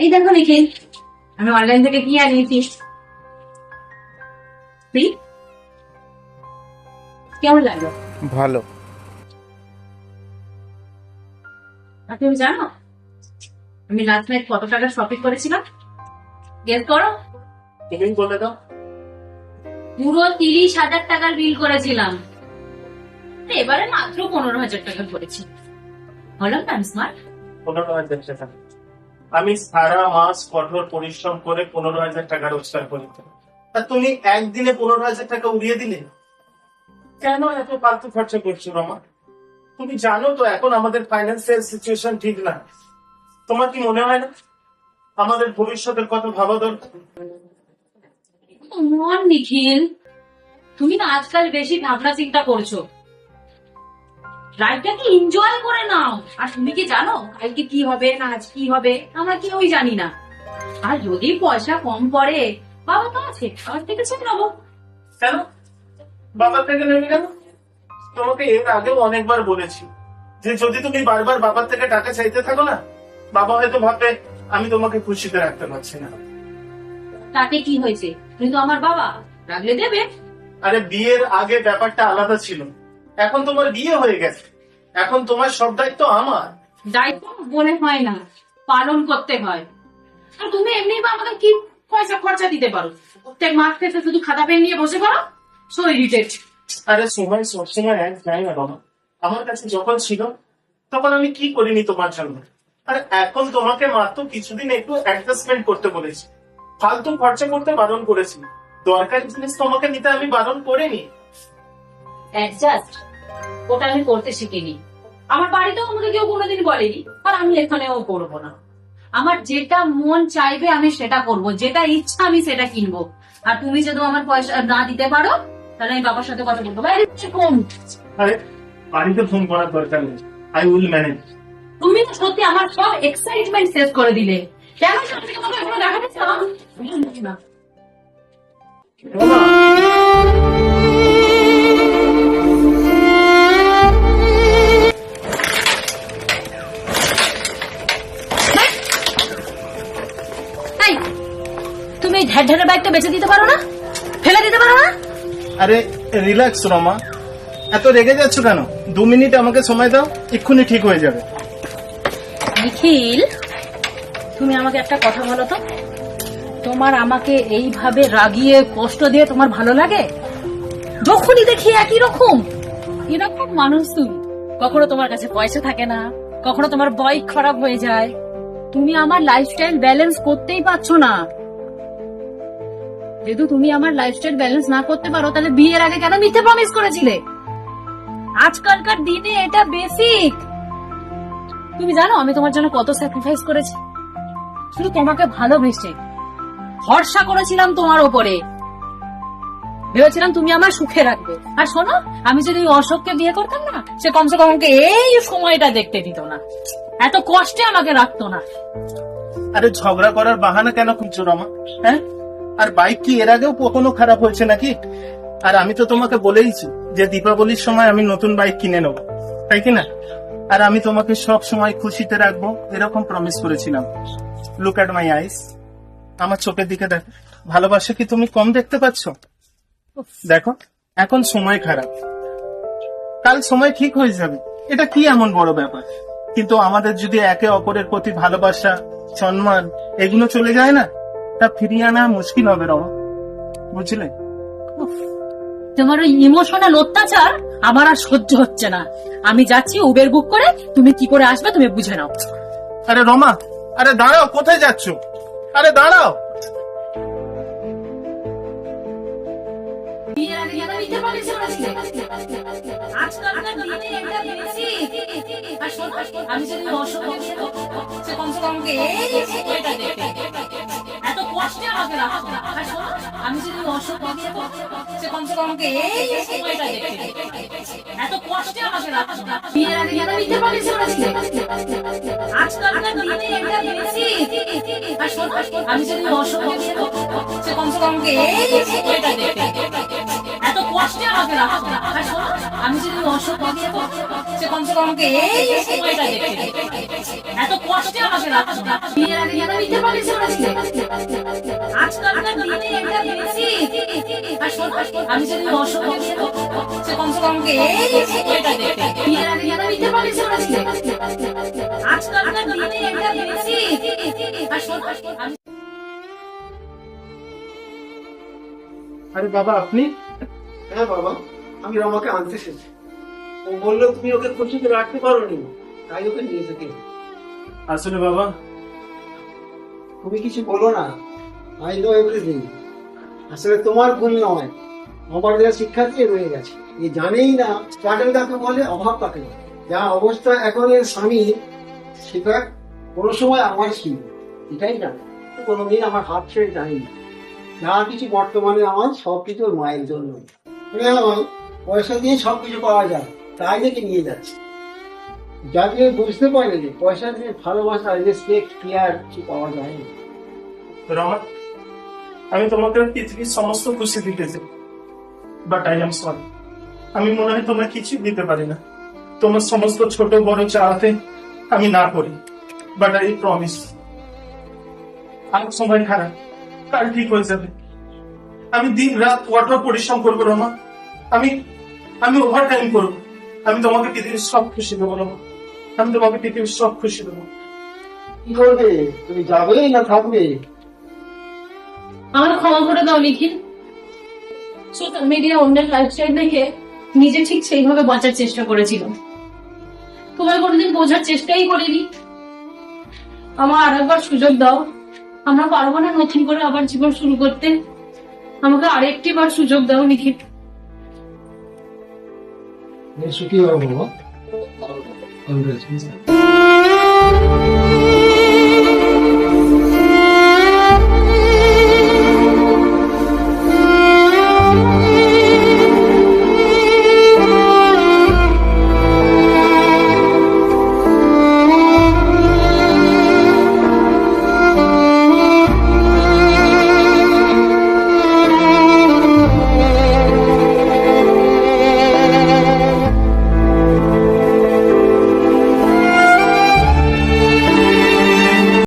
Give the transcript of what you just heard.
এই দেখো নিখিল আমি অনলাইন থেকে কি আনিয়েছি? কেমন লাগল? ভালো। তুমি জানো আমি লাস্ট নাইট কত টাকা শপিং করেছিলাম? গেস করো। তুমি বলে দাও। পুরো তিরিশ হাজার টাকার বিল করেছিলাম। এবারে মাত্র পনেরো হাজার টাকা করেছি। হলো না স্মার্ট পনেরো হাজার টাকা। আমি সারা মাস কঠোর পরিশ্রম করে পনেরো হাজার টাকা রোজগার করি। তা তুমি একদিনে পনেরো হাজার টাকা উড়িয়ে দিলে? কেন এত ফালতু খরচা করছ আমার তুমি জানো তো এখন আমাদের ফাইন্যান্সিয়াল সিচুয়েশন ঠিক না। তোমার কি মনে হয় না? আমাদের ভবিষ্যতের কথা ভাবা দরকার। নিখিল, তুমি না আজকাল বেশি ভাবনা চিন্তা করছ। লাইফটাকে এনজয় করে নাও। আর তুমি কি জানো কালকে কি হবে না আজ কি হবে আমরা কেউই জানি না। আর যদি পয়সা কম পড়ে বাবা তো আছে আমার থেকে চেয়ে নেব কেন? বাবার থেকে নেবে কেন? তোমাকে এর আগেও অনেকবার বলেছি যে যদি তুমি বারবার বাবার থেকে টাকা চাইতে থাকো না বাবা হয়তো ভাববে আমি তোমাকে খুশিতে রাখতে পারছি না। তাতে কি হয়েছে? তুমি তো আমার বাবা রাখলে দেবে। আরে বিয়ের আগে ব্যাপারটা আলাদা ছিল। এখন তোমার বিয়ে হয়ে গেছে। এখন তোমার সব দায়িত্ব আমার। দায়িত্ব মনে হয় না পালন করতে হয়। আর তুমি এমনি বা আমাকে কি পয়সা খরচা দিতে পারো? প্রত্যেক মাস শেষে শুধু খাতা পেন নিয়ে বসে পড়ো সো ইরিটেট আরে সময় সবসময় এক যায় না বাবা। আমার কাছে যখন ছিল তখন আমি কি করিনি তোমার জন্য? আর এখন তোমাকে মাত্র কিছুদিন একটু অ্যাডজাস্টমেন্ট করতে বলেছি। ফালতু খরচা করতে বারণ করেছি। দরকারি জিনিস তোমাকে নিতে আমি বারণ করিনি। অ্যাডজাস্ট ওটা আমি করতে শিখিনি। আমার বাড়িতেও আমাকে কেউ কোনোদিন বলেনি আর আমি এখানেও করব না। আমার যেটা মন চাইবে আমি সেটা করব যেটা ইচ্ছা আমি সেটা কিনবো। আর তুমি যদি আমার পয়সা না দিতে পারো তাহলে আমি বাবার সাথে কথা বলব। আরে বাড়িতে ফোন করার দরকার নেই। আই উইল ম্যানেজ তুমি তো সত্যি আমার সব এক্সাইটমেন্ট শেষ করে দিলে। কেন সত্যি তোমাকে এখনও দেখা যাচ্ছে না? এই বাইকটা বেঁচে দিতে পারো না? ফেলে দিতে পারো না? আরে রিল্যাক্স রমা। এত রেগে যাচ্ছ কেন? দু মিনিট আমাকে সময় দাও এক্ষুনি ঠিক হয়ে যাবে। নিখিল তুমি আমাকে একটা কথা বলো তো। তোমার আমাকে এইভাবে রাগিয়ে কষ্ট দিয়ে তোমার ভালো লাগে? যখনই দেখি একই রকম এরকম মানুষ তুমি। কখনো তোমার কাছে পয়সা থাকে না কখনো তোমার বাইক খারাপ হয়ে যায়। তুমি আমার লাইফস্টাইল ব্যালেন্স করতেই পারছ না। যেহেতু তুমি আমার লাইফস্টাইল ব্যালেন্স না করতে পারো, তাহলে বিয়ের আগে কেন মিথ্যে প্রমিস করেছিলে? আজকালকার দিনে এটা বেসিক তুমি জানো, আমি তোমার জন্য কত স্যাক্রিফাইস করেছি। শুধু তোমাকে ভালোবেসে ভরসা করেছিলাম তোমার ওপরে ভেবেছিলাম তুমি আমার সুখে রাখবে। আর শোনো, আমি যদি অশোককে বিয়ে করতাম না, সে কমসে কম আমাকে এই সময়টা দেখতে দিত না। এত কষ্টে আমাকে রাখতো না। আরে ঝগড়া করার বাহানা কেন খুঁজছো রমা? হ্যাঁ? আর বাইক কি এর আগেও কখনো খারাপ হয়েছে নাকি? আর আমি তো তোমাকে বলেইছি যে দীপাবলির সময় আমি নতুন বাইক কিনে নেব, তাই কি না আর আমি তোমাকে সব সময় খুশিতে রাখব, এরকম প্রমিস করেছিলাম। লুক অ্যাট মাই আইস আমার চোখের দিকে দেখো। ভালোবাসা কি তুমি কম দেখতে পাচ্ছ? দেখো, এখন সময় খারাপ। কাল সময় ঠিক হয়ে যাবে। এটা কি এমন বড় ব্যাপার? কিন্তু আমাদের যদি একে অপরের প্রতি ভালোবাসা, সম্মান, এগুলো চলে যায় না? তা ফিরিয়ে আনা মুশকিল হবে রমা বুঝলে তোমার ওই ইমোশনাল অত্যাচার আমার আর সহ্য হচ্ছে না আমি যাচ্ছি উবের বুক করে তুমি কি করে আসবে তুমি বুঝে নাও আরে রমা আরে দাঁড়াও কোথায় যাচ্ছ আরে দাঁড়াও আমি যদি হয়ে কমসে কম এই কষ্টে আমাকে রাখতো। আর শোনো, আমি যদি অসুখ যেত, সে কমসে কম আমাকে এই সময়টা দেখতে। এত কষ্টে আমাকে রাখতো। বিয়ের আগে কেন মিথ্যে promise করেছিলে? আজকালকার দিনে এটা basic। আর শোনো, আমি যদি অসুখ হয়ে সে কমসে কম আমাকে এই সময়টা দেখতে। এত কষ্টে আমাকে রাখো না। আর শোনো, আমি যদি হয়ে যেত, সে কমসে কম আমাকে এই সময়টা দিত। এত কষ্টে আমাকে বিয়ের আগে কেন মিথ্যে promise করেছিলে? আজকালকার দিনে এটা বেশি। আমি যদি সে কমসে কম আমাকে এই সময়টা দিত। বিয়ের আগে কেন মিথ্যে promise করেছিলে? আজকালকার দিনে এটা বেশি। আমি আরে বাবা আপনি হ্যাঁ বাবা আমি রমাকে আনতে এসেছি ও বলল তুমি ওকে খুশিতে রাখতে পারো নি তাই ওকে নিয়ে থেকে আসলে বাবা তুমি কিছু বলো না। আই নো এভরিথিং আসলে তোমার ভুল নয়। আমার দেওয়া শিক্ষার্থী রয়ে গেছে। এ জানেই না স্ট্রাগল কাকে বলে অভাব কাকে বলে যা অবস্থা এখন এর স্বামী সেটা কোনো সময় আমার ছিল এটাই না কোনোদিন আমার হাত ছেড়ে যায়নি। যা কিছু বর্তমানে আমার সব কিছু ওর মায়ের জন্য। মনে পয়সা দিয়ে সব কিছু পাওয়া যায়, তাই দেখে নিয়ে যাচ্ছে। যাকে বুঝতে পারে যে পয়সা দিয়ে ভালোবাসা রেসপেক্ট কেয়ার কিছু পাওয়া যায় না। রমা আমি তোমাকে পৃথিবীর সমস্ত খুশি দিতেছি বাট আই এম সরি আমি মনে হয় তোমার কিছু দিতে পারি না। তোমার সমস্ত ছোট বড় চাওয়াতে আমি না করি। বাট আই প্রমিস আর সময় খারাপ, কাল ঠিক হয়ে যাবে। আমি দিন রাত কঠোর পরিশ্রম করব রমা আমি আমি ওভার টাইম করব। আমি তোমাকে পৃথিবীর সব খুশি দেবো রমা আমি তোমাকে পৃথিবীর সব খুশি দেবো। কি করবে? তুমি যাবে না থাকবে। আমার ক্ষমা করে দাও নিখিল। সোশ্যাল মিডিয়া অন্যের লাইফস্টাইল দেখে নিজে ঠিক সেইভাবে বাঁচার চেষ্টা করেছিলাম তোমার কোনোদিন বোঝার চেষ্টাই করিনি। আমার আরেকবার সুযোগ দাও। আমরা পারব না নতুন করে আবার জীবন শুরু করতে। আমাকে আরেকটি বার সুযোগ দাও নিখিল। সুখী হব বাবা